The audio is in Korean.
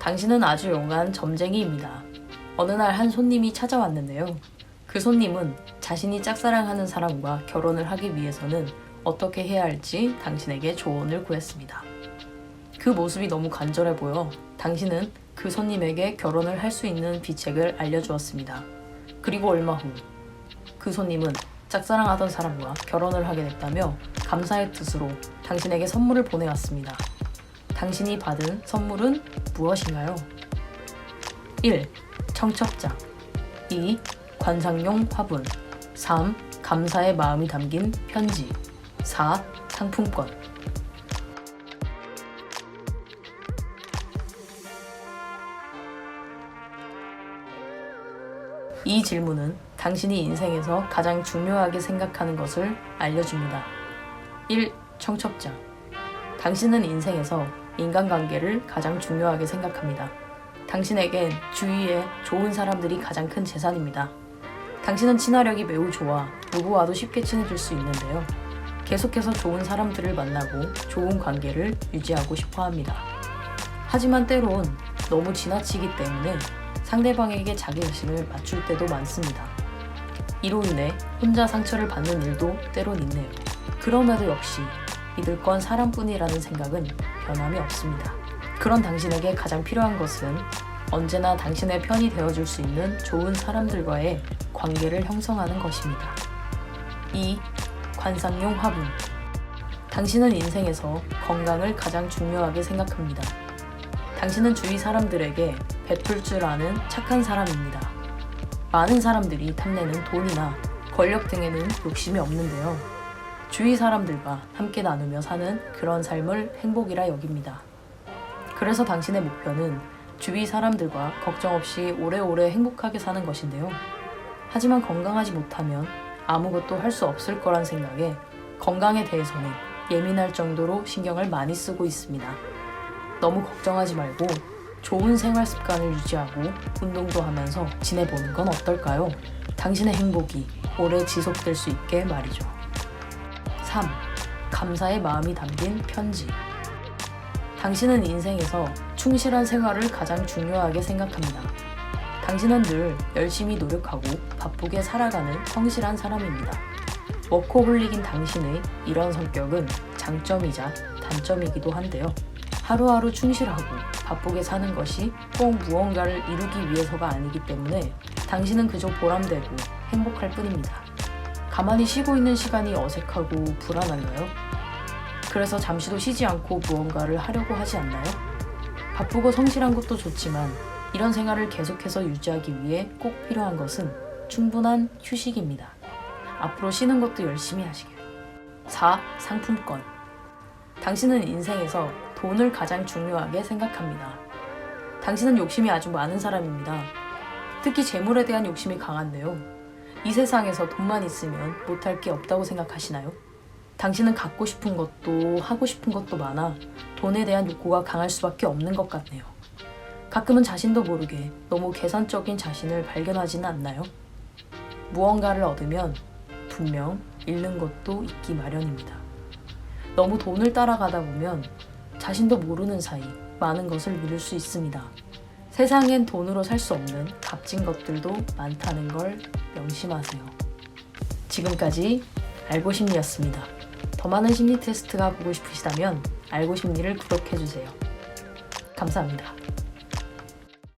당신은 아주 용한 점쟁이입니다. 어느 날 한 손님이 찾아왔는데요. 그 손님은 자신이 짝사랑하는 사람과 결혼을 하기 위해서는 어떻게 해야 할지 당신에게 조언을 구했습니다. 그 모습이 너무 간절해 보여 당신은 그 손님에게 결혼을 할 수 있는 비책을 알려주었습니다. 그리고 얼마 후 그 손님은 짝사랑하던 사람과 결혼을 하게 됐다며 감사의 뜻으로 당신에게 선물을 보내왔습니다. 당신이 받은 선물은 무엇인가요? 1. 청첩장 2. 관상용 화분 3. 감사의 마음이 담긴 편지 4. 상품권 이 질문은 당신이 인생에서 가장 중요하게 생각하는 것을 알려줍니다. 1. 청첩장 당신은 인생에서 인간관계를 가장 중요하게 생각합니다. 당신에겐 주위에 좋은 사람들이 가장 큰 재산입니다. 당신은 친화력이 매우 좋아 누구와도 쉽게 친해질 수 있는데요. 계속해서 좋은 사람들을 만나고 좋은 관계를 유지하고 싶어 합니다. 하지만 때론 너무 지나치기 때문에 상대방에게 자기 자신을 맞출 때도 많습니다. 이로 인해 혼자 상처를 받는 일도 때론 있네요. 그럼에도 역시 믿을 건 사람뿐이라는 생각은 변함이 없습니다. 그런 당신에게 가장 필요한 것은 언제나 당신의 편이 되어줄 수 있는 좋은 사람들과의 관계를 형성하는 것입니다. 2. 관상용 화분. 당신은 인생에서 건강을 가장 중요하게 생각합니다. 당신은 주위 사람들에게 베풀 줄 아는 착한 사람입니다. 많은 사람들이 탐내는 돈이나 권력 등에는 욕심이 없는데요. 주위 사람들과 함께 나누며 사는 그런 삶을 행복이라 여깁니다. 그래서 당신의 목표는 주위 사람들과 걱정 없이 오래오래 행복하게 사는 것인데요. 하지만 건강하지 못하면 아무것도 할 수 없을 거란 생각에 건강에 대해서는 예민할 정도로 신경을 많이 쓰고 있습니다. 너무 걱정하지 말고 좋은 생활 습관을 유지하고 운동도 하면서 지내보는 건 어떨까요? 당신의 행복이 오래 지속될 수 있게 말이죠. 3. 감사의 마음이 담긴 편지. 당신은 인생에서 충실한 생활을 가장 중요하게 생각합니다. 당신은 늘 열심히 노력하고 바쁘게 살아가는 성실한 사람입니다. 워커홀릭인 당신의 이런 성격은 장점이자 단점이기도 한데요. 하루하루 충실하고 바쁘게 사는 것이 꼭 무언가를 이루기 위해서가 아니기 때문에 당신은 그저 보람되고 행복할 뿐입니다. 가만히 쉬고 있는 시간이 어색하고 불안한가요? 그래서 잠시도 쉬지 않고 무언가를 하려고 하지 않나요? 바쁘고 성실한 것도 좋지만 이런 생활을 계속해서 유지하기 위해 꼭 필요한 것은 충분한 휴식입니다. 앞으로 쉬는 것도 열심히 하시길. 4. 상품권. 당신은 인생에서 돈을 가장 중요하게 생각합니다. 당신은 욕심이 아주 많은 사람입니다. 특히 재물에 대한 욕심이 강한데요. 이 세상에서 돈만 있으면 못할 게 없다고 생각하시나요? 당신은 갖고 싶은 것도 하고 싶은 것도 많아 돈에 대한 욕구가 강할 수밖에 없는 것 같네요. 가끔은 자신도 모르게 너무 계산적인 자신을 발견하지는 않나요? 무언가를 얻으면 분명 잃는 것도 있기 마련입니다. 너무 돈을 따라가다 보면 자신도 모르는 사이 많은 것을 잃을 수 있습니다. 세상엔 돈으로 살 수 없는 값진 것들도 많다는 걸 명심하세요. 지금까지 알고 심리였습니다. 더 많은 심리 테스트가 보고 싶으시다면 알고 심리를 구독해주세요. 감사합니다.